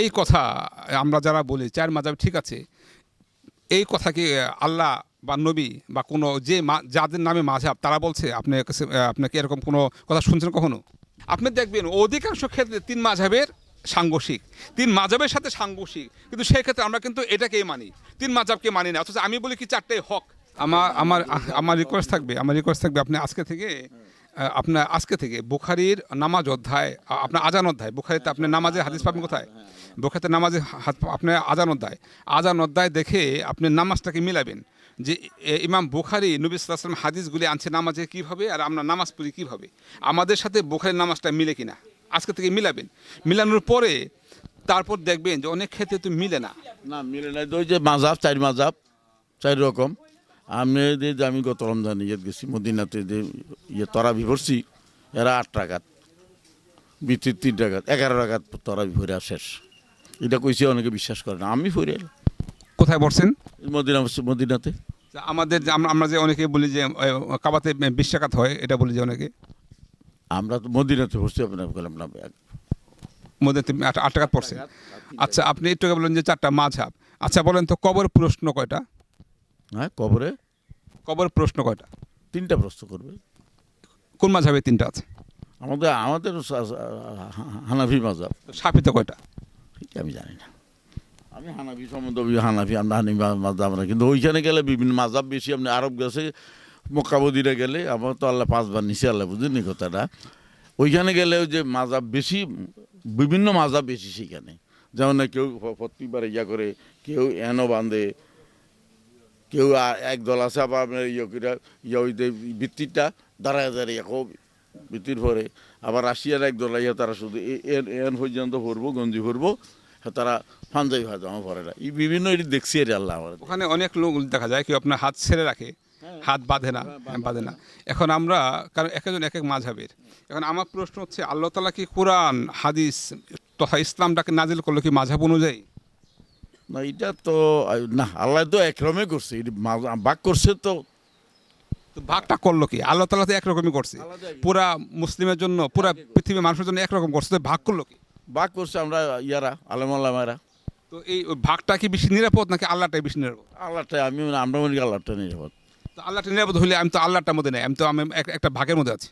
এই কথা আমরা যারা বলি, চার মাজাব ঠিক আছে। এই কথা কি আল্লাহ বা নবী বা কোনো যে যাদের নামে মাঝাব, তারা বলছে? আপনি আপনাকে এরকম কোনো কথা শুনছেন কখনো? আপনি দেখবেন, অধিকাংশ ক্ষেত্রে তিন মাঝাবের সাংঘর্ষিক। তিন মাঝাবের সাথে সাংঘর্ষিক। কিন্তু সেই ক্ষেত্রে আমরা কিন্তু এটাকেই মানি। তিন মাঝাবকে মানি না। অথচ আমি বলি কি চারটে হক। আমার আমার আমার রিকোয়েস্ট থাকবে। আমার রিকোয়েস্ট থাকবে আপনি আজকে থেকে আপনার আজকে থেকে বুখারির নামাজ অধ্যায় আপনার আজান অধ্যায় বুখারিতে আপনি নামাজে হাদিস পাবেন কোথায়? বুখারিতে নামাজে হাত- আপনার আজান অধ্যায় আজান অধ্যায় দেখে আপনি নামাজটাকে মিলাবেন। যে ইমাম বুখারি নবী সাল্লাম হাদিসগুলি আনছে নামাজে কীভাবে আর আমরা নামাজ পড়ি কীভাবে? আমাদের সাথে বুখারির নামাজটা মিলে কিনা? আজকে থেকে মিলাবেন। মিলানোর পরে তারপর দেখবেন যে অনেক ক্ষেত্রে তো মিলে না। না মিলে তো ওই যে মাজাব চার মাজাব চার রকম। আমি যে আমি গত রমজান ইয়ে গেছি মদিনাতে যে ইয়ে তরা বিভরছি এরা আট টাকাত বিতির তিন টাকাত এগারো টাকাত তরা বিভরে শেষ। এটা কইছে অনেকে বিশ্বাস করে না আমি ফিরে কোথায় বসছেন মদিনা মদিনাতে। আমাদের যে আমরা যে অনেকে বলি যে কাবাতে বিশ্বাকাত হয় এটা বলি যে অনেকে। আমরা তো মদিনাতে বসছি আপনার বললাম না তুমি আট আট টাকা পড়ছে। আচ্ছা আপনি একটু আগে বললেন যে চারটা মাঝহাব। আচ্ছা বলেন তো কবর প্রশ্ন কয়টা? হ্যাঁ কবরে? কবর প্রশ্ন কয়টা? তিনটা প্রশ্ন করবে। কোন মাঝহাবে তিনটা আছে? আমাদের আমাদের হানাফি মাজাব সাফিতে কয়টা? ঠিক আমি জানি না। আমি হানাফি সম্বন্ধে হানাফি আমরা হানি মাজাব না। কিন্তু ওইখানে গেলে বিভিন্ন মাজাব বেশি আপনি আরব গেছে মক্কাবদিরা গেলে আমার তো আল্লাহ পাঁচবার নিচে আল্লাহ বুঝিনি কথাটা। ওইখানে গেলে ওই যে মাজাব বেশি বিভিন্ন মাজাব বেশি সেখানে। যেমন না কেউ প- প্রত্যেকবার ইয়া করে কেউ এনও বাঁধে কেউ এক দল আছে আবার আপনার ইয়ে ইয়ে ওই যে বৃত্তিটা দাঁড়ায় দাঁড়িয়ে খুব বৃত্তির পরে। আবার রাশিয়ার এক দল ইয়ে তারা শুধু এন এন পর্যন্ত ভরবো গঞ্জি ভরবো হ্যাঁ, তারা পাঞ্জাবি ভাজামা ভরে না। এই বিভিন্ন এটি দেখছি এর আল্লাহ আমার ওখানে অনেক লোক দেখা যায় কেউ আপনার হাত ছেড়ে রাখে হাত বাঁধে না বাঁধে না। এখন আমরা কারণ এক একজন এক এক মাঝহাবের এখন আমার প্রশ্ন হচ্ছে আল্লাহ তালা কি কোরআন হাদিস তথা ইসলামটাকে নাজিল করল কি মাঝাব অনুযায়ী? না এটা তো না আল্লাহ তো একরমে করছে। বাক করছে তো। তো ভাগটা করল কি? আল্লাহ তালা তো একরকমই করছে। পুরা মুসলিমের জন্য পুরা পৃথিবীর মানুষের জন্য একরকম করছে তো ভাগ করল কি? ভাগ করছে আমরা ইয়ারা আলমালামারা তো এই ভাগটা কি বেশি নিরাপদ নাকি আল্লাহটাই বেশি নিরাপদ? আল্লাহটা আমি আমরা মনে করি আল্লাহটা নিরাপদ। তো আল্লাহটা নিরাপদ হলে আমি তো আল্লাহটার মধ্যে নেই আমি তো আমি এক- একটা ভাগের মধ্যে আছি।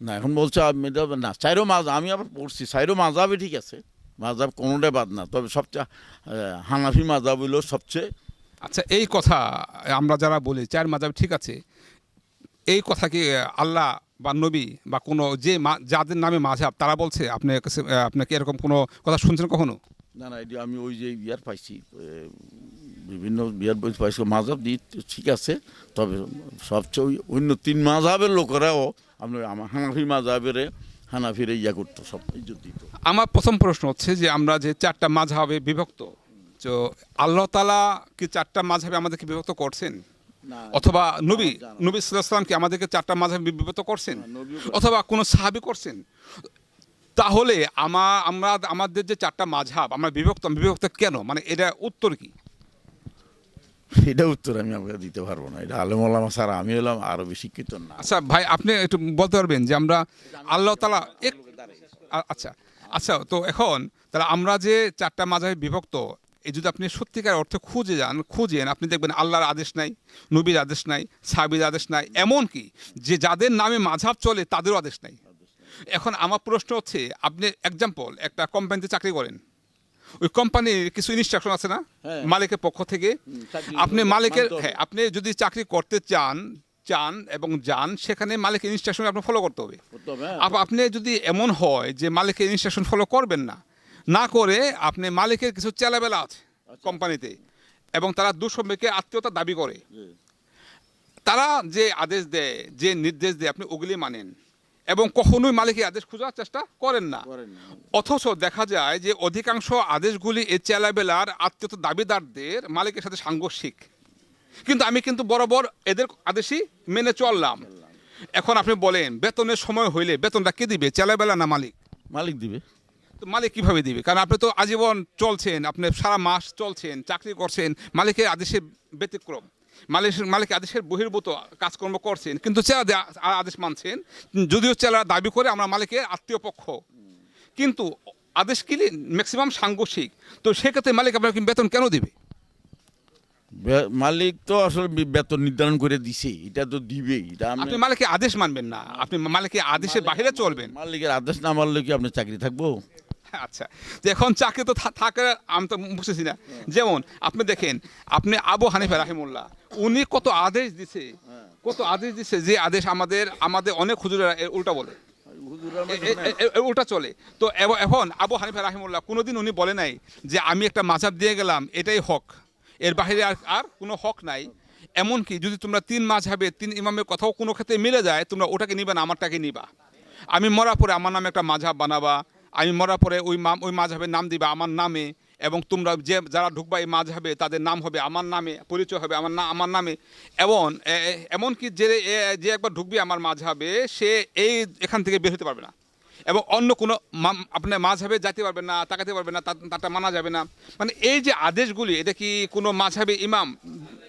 না এখন বলছো আমি না চাইরো মাছ আমি আবার পড়ছি চাইরো মাজাবে ঠিক আছে। মাজাব কোনোটাই বাদ না। তবে সবচেয়ে হানাফি মাজাব হইল সবচেয়ে আচ্ছা এই কথা আমরা যারা বলি চার মাজাব ঠিক আছে। এই কথা কি আল্লাহ বা নবী বা কোনো যে যাদের নামে মাঝাব তারা বলছে? আপনি কাছে- আপনাকে এরকম কোনো কথা শুনছেন কখনো? না না এটি আমি ওই যে বিয়ার পাইছি বিভিন্ন বিয়ার বই পাইছি মাজাব দি ঠিক আছে। তবে সবচেয়ে ওই অন্য তিন মাজাবের লোকেরাও আপনি আমার হানাফি মাজাবের হানাফিরে ইয়া করতো সব ইজ্জত দিত। আমার প্রথম প্রশ্ন হচ্ছে যে আমরা যে চারটা মাঝহাবে বিভক্ত তো আল্লাহ তালা কি চারটা মাঝহাবে আমাদেরকে বিভক্ত করছেন? অথবা নবী নবী সাল্লাম কি আমাদেরকে চারটা মাঝহাবে বিভক্ত করছেন? অথবা কোনো সাহাবি করছেন? তাহলে আমা আমরা আমাদের যে চারটা মাঝহাব আমরা বিভক্ত বিভক্ত কেন? মানে এটা উত্তর কি? এটা উত্তর আমি আপনাকে দিতে পারব না। এটা আলম আলামা ছাড়া আমি হলাম আরও বেশি শিক্ষিত না। আচ্ছা ভাই, আপনি একটু বলতে পারবেন যে আমরা আল্লাহ তালা আচ্ছা আচ্ছা তো এখন তাহলে আমরা যে চারটা মাঝাবে বিভক্ত, এই যদি আপনি সত্যিকার অর্থে খুঁজে যান, খুঁজেন, আপনি দেখবেন আল্লাহর আদেশ নাই, নবীর আদেশ নাই সাবির আদেশ নাই এমন কি যে যাদের নামে মাঝাব চলে তাদেরও আদেশ নাই। এখন আমার প্রশ্ন হচ্ছে, আপনি এক্সাম্পল একটা কোম্পানিতে চাকরি করেন ওই কোম্পানির কিছু ইনস্ট্রাকশন আছে না? হ্যাঁ। মালিকের পক্ষ থেকে। আপনি মালিকের হ্যাঁ আপনি যদি চাকরি করতে চান চান এবং যান সেখানে মালিকের ইনস্ট্রাকশন আপনি ফলো করতে হবে। হ্যাঁ। আপ- আপনি যদি এমন হয় যে মালিকের ইনস্ট্রাকশন ফলো করবেন না না করে আপনি মালিকের কিছু চেলাবেলা আছে আচ্ছা। কোম্পানিতে এবং তারা দুঃসম্পর্কে আত্মীয়তা দাবি করে। তারা যে আদেশ দেয় যে নির্দেশ দেয় আপনি ওগুলি মানেন। এবং কখনোই মালিকের আদেশ খোঁজার চেষ্টা করেন না। অথচ দেখা যায় যে অধিকাংশ আদেশগুলি এই চেলাবেলার আত্মীয়তা দাবিদারদের মালিকের সাথে সাংঘর্ষিক। কিন্তু আমি কিন্তু বরাবর এদের আদেশই মেনে চললাম। এখন আপনি বলেন বেতনের সময় হইলে বেতনটা কে দিবে? চেলাবেলা না মালিক? মালিক দিবে। তো মালিক কীভাবে দিবে? কারণ আপনি তো আজীবন চলছেন আপনি সারা মাস চলছেন চাকরি করছেন মালিকের আদেশে ব্যতিক্রম। মালিক আদেশের বহির্ভূত কাজকর্ম করছেন কিন্তু চেলা আদেশ মানছেন যদিও চেলা দাবি করে আমরা মালিকের আত্মীয় পক্ষ। কিন্তু আদেশ কি ম্যাক্সিমাম সাংঘর্ষিক? তো সেক্ষেত্রে মালিক আপনাকে বেতন কেন দিবে? মালিক তো আসলে বেতন নির্ধারণ করে দিছে এটা তো দিবেই এটা আপনি মালিকের আদেশ মানবেন না আপনি মালিকের আদেশের বাইরে চলবেন। মালিকের আদেশ না মানলে কি আপনার চাকরি থাকব? আচ্ছা। এখন চাকরি তো থাকে আমি তো বুঝতেছি না। যেমন আপনি দেখেন আপনি আবু হানিফা রাহিমুল্লাহ উনি কত আদেশ দিছে কত আদেশ দিছে যে আদেশ আমাদের আমাদের অনেক হুজুরেরা উল্টা বলে। এ- উল্টা চলে। তো এখন আবু হানিফা রাহিমুল্লাহ কোনোদিন উনি বলে নাই যে আমি একটা মাঝাব দিয়ে গেলাম এটাই হক। এর বাইরে আর আর কোনো হক নাই। এমনকি যদি তোমরা তিন মাঝাবে তিন ইমামের কথাও কোনো ক্ষেত্রে মিলে যায় তোমরা ওটাকে নিবা না আমারটাকে নিবা। আমি মরা পরে আমার নামে একটা মাঝাব বানাবা আমি মরার পরে ওই মা ওই মাঝাবের নাম দিবা আমার নামে এবং তোমরা যে যারা ঢুকবা এই মাঝাবে তাদের নাম হবে আমার নামে পরিচয় হবে আমার না আমার নামে। এবং এমনকি যে যে একবার ঢুকবে আমার মাঝাবে সে এই এখান থেকে বের হতে পারবে না। এবং অন্য কোনো আপনার মাঝাবে যাইতে পারবে না তাকাতে পারবে না তা- তারটা মানা যাবে না। মানে এই যে আদেশগুলি এটা কি কোনো মাঝাবে ইমাম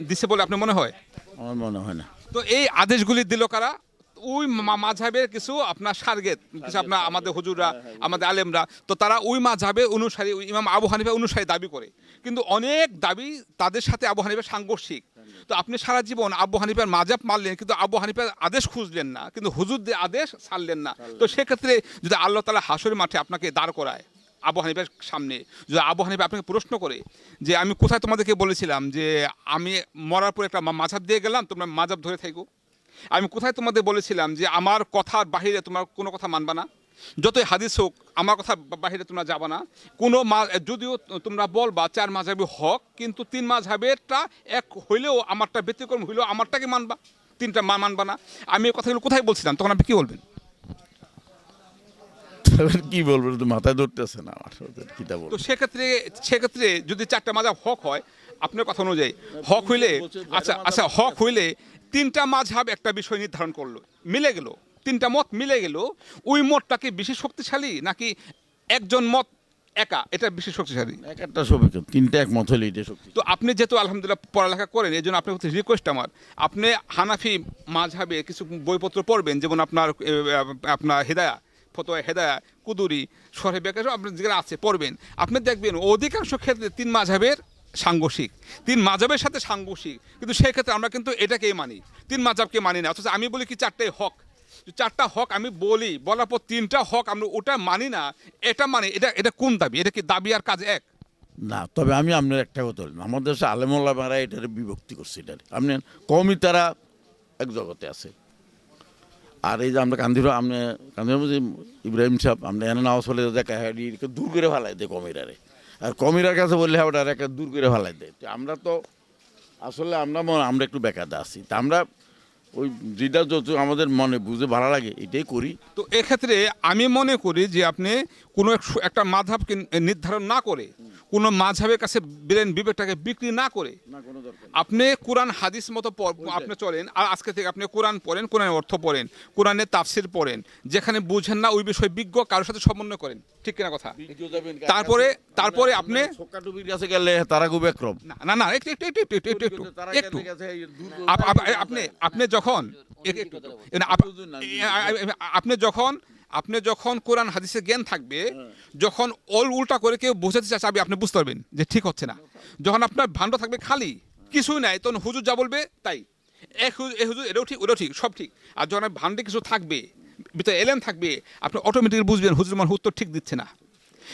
দিছে বলে আপনার মনে হয়? আমার মনে হয় না। তো এই আদেশগুলি দিল কারা? ওই মাঝাবের কিছু আপনার সার্গেত কিছু আপনার আমাদের হুজুররা আমাদের আলেমরা তো তারা ওই মাঝাবে অনুসারী ইমাম আবু হানিফা অনুসারী দাবি করে। কিন্তু অনেক দাবি তাদের সাথে আবু হানিফা সাংঘর্ষিক। তো আপনি সারা জীবন আবু হানিফার মাজাব মারলেন কিন্তু আবু হানিফার আদেশ খুঁজলেন না কিন্তু হুজুরদের আদেশ ছাড়লেন না। তো সেক্ষেত্রে যদি আল্লাহ তালা হাসুর মাঠে আপনাকে দাঁড় করায় আবু হানিফার সামনে যদি আবু হানিফা আপনাকে প্রশ্ন করে যে আমি কোথায় তোমাদেরকে বলেছিলাম যে আমি মরার পর একটা মাঝাব দিয়ে গেলাম তোমরা মাঝাব ধরে থাকো? আমি কোথায় তোমাদের বলেছিলাম যে আমার কথার বাহিরে তোমার কোনো কথা মানবা না? যতই হাদিস হোক আমার কথা বাহিরে তোমরা যাবা না। কোনো মা যদিও তোমরা বলবা চার মাঝাবি হক কিন্তু তিন মাঝাবেরটা এক হইলেও আমারটা ব্যতিক্রম হইলেও আমারটাকে মানবা। তিনটা মা মানবা না। আমি এই কথাগুলো কোথায় বলছিলাম? তখন আপনি কি বলবেন? কি বলব? তো মাথায় ধরতেছে না আমার কিতা বলব? তো সেক্ষেত্রে সেক্ষেত্রে যদি চারটা মাঝাব হক হয় আপনার কথা অনুযায়ী হক হইলে আচ্ছা আচ্ছা হক হইলে তিনটা মাঝহাব একটা বিষয় নির্ধারণ করল মিলে গেল তিনটা মত মিলে গেল ওই মতটাকে বেশি শক্তিশালী নাকি একজন মত একা? এটা বেশি শক্তিশালী। এক একটা ছবি তিনটা এক মত হলে এটা শক্তি। তো আপনি যেহেতু আলহামদুলিল্লাহ পড়ালেখা করেন এই জন্য আপনার প্রতি রিকোয়েস্ট আমার। আপনি হানাফি মাঝহাবে কিছু বইপত্র পড়বেন যেমন আপনার আপনার হেদায়া ফতোয়া হেদায়া কুদুরি সরে বেকার আপনার যেগুলো আছে পড়বেন। আপনি দেখবেন অধিকাংশ ক্ষেত্রে তিন মাঝহাবের সাংঘর্ষিক। তিন মাঝাবের সাথে সাংঘর্ষিক। কিন্তু সেক্ষেত্রে আমরা কিন্তু এটাকেই মানি। তিন মাঝাবকে মানি না। অথচ আমি বলি কি চারটাই হক। চারটা হক আমি বলি, বলার পর তিনটা হক আমরা ওটা মানি না, এটা মানে। এটা এটা কোন দাবি? এটা কি দাবি আর কাজ এক? না, তবে আমি আপনার একটা কথা বলি। আমাদের দেশে আলেমুল্লামারা এটার বিভক্তি করছে এটার। আপনি কমই তারা এক জগতে আছে। আর এই যে আমরা কান্দির আপনি কান্দির ইব্রাহিম সাহেব আমরা এনে নামাজ পড়লে দেখা দূর করে ফেলাই দেয় কমিরারে আর কমিরার কাছে বললে ওটা একটা দূর করে ফেলাই দেয়। তো আমরা তো, আসলে আমরা আমরা একটু বেকাতে আছি। তা আমরা ওই যেটা যত আমাদের মনে বুঝে ভালো লাগে, এটাই করি। তো এক্ষেত্রে আমি মনে করি যে আপনি কোনো এক- একটা মাধাবকে নির্ধারণ না করে কোনো মাঝহের কাছে ব্রেন বিবেকটাকে বিক্রি না করে আপনি কোরআন হাদিস মতো আপনি চলেন আর আজকে থেকে আপনি কোরআন পড়েন কোরআনের অর্থ পড়েন কোরআনের তাফসির পড়েন যেখানে বুঝেন না ওই বিষয়ে বিজ্ঞ কারোর সাথে সমন্বয় করেন ঠিক কিনা কথা? তারপরে তারপরে আপনি কাছে গেলে তারা গুবেক্রম না না একটু একটু একটু একটু একটু একটু আপনি আপনি যখন আপনি যখন আপনি যখন কোরআন হাদিসের জ্ঞান থাকবে যখন অল উল্টা করে কেউ বোঝাতে চাচ্ছে আপনি বুঝতে পারবেন যে ঠিক হচ্ছে না। যখন আপনার ভাণ্ড থাকবে খালি কিছুই নাই তখন হুজুর যা বলবে তাই। এক হুজুর এ হুজুর এটাও ঠিক ওটাও ঠিক সব ঠিক। আর যখন ভান্ডে কিছু থাকবে ভিতরে এলেন থাকবে আপনি অটোমেটিক বুঝবেন হুজুর মানে উত্তর ঠিক দিচ্ছে না।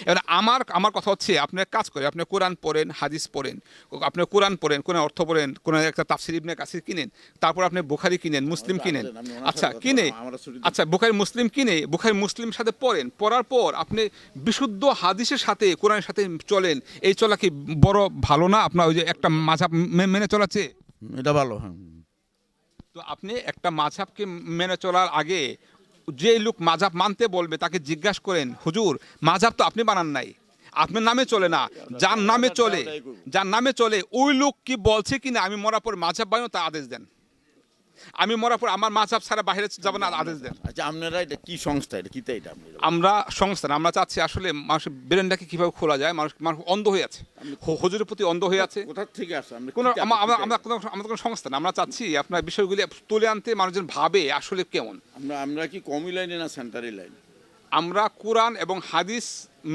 এবার আমার আমার কথা হচ্ছে আপনি এক কাজ করে আপনি কোরআন পড়েন হাদিস পড়েন আপনি কোরআন পড়েন কোরআন অর্থ পড়েন কোরআন একটা তাফসির ইবনে কাসির কিনেন তারপর আপনি বুখারি কিনেন মুসলিম কিনেন। আপনি ওনার আচ্ছা কিনে আচ্ছা বুখারি মুসলিম কিনে বুখারি মুসলিম সাথে পড়েন পড়ার পর আপনি বিশুদ্ধ হাদিসের সাথে কোরআনের সাথে চলেন এই চলা কি বড় ভালো না? আপনার ওই যে একটা মাঝাব মেনে চলাচ্ছে এটা ভালো হ্যাঁ। তো আপনি একটা মাঝাবকে মেনে চলার আগে যে লোক মাঝাব মানতে বলবে, তাকে জিজ্ঞাসা করেন, হুজুর, মাঝাব তো আপনি বানান নাই। আপনার নামে চলে না। যার নামে চলে, যার নামে চলে, ওই লোক কি বলছে কিনা, আমি মরার পর মাঝাব বানিয়ে তা আদেশ দেন। আমি মরার পর আমার মাঝাব ছাড়া বাইরে যাব না আদেশ দেন। আচ্ছা আপনারা এটা কি সংস্থা? এটা কিতা এটা আপনি? আমরা সংস্থা আমরা চাচ্ছি আসলে মানুষের ব্রেনটাকে কীভাবে খোলা যায় মানুষ মানুষ অন্ধ হয়ে আছে। হজুরের প্রতি অন্ধ হয়ে আছে। কোথা থেকে আসছে কোনো আমরা কোনো আমাদের কোনো সংস্থা না আমরা চাচ্ছি আপনার বিষয়গুলি তুলে আনতে মানুষজন ভাবে আসলে কেমন। আমরা আমরা কি কমই লাইনে না সেন্টারি লাইন? আমরা কোরআন এবং হাদিস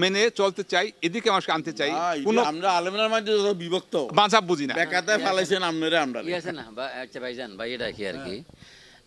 মেনে চলতে চাই এদিকে মানুষকে আনতে চাই। আমরা আলমের মাঝে বিভক্ত। মাঝাব বুঝি না। বেকাতে ফালাইছেন আপনারা আমরা ই আছে না বা আচ্ছা ভাইজান ভাই এটা কি আর কি?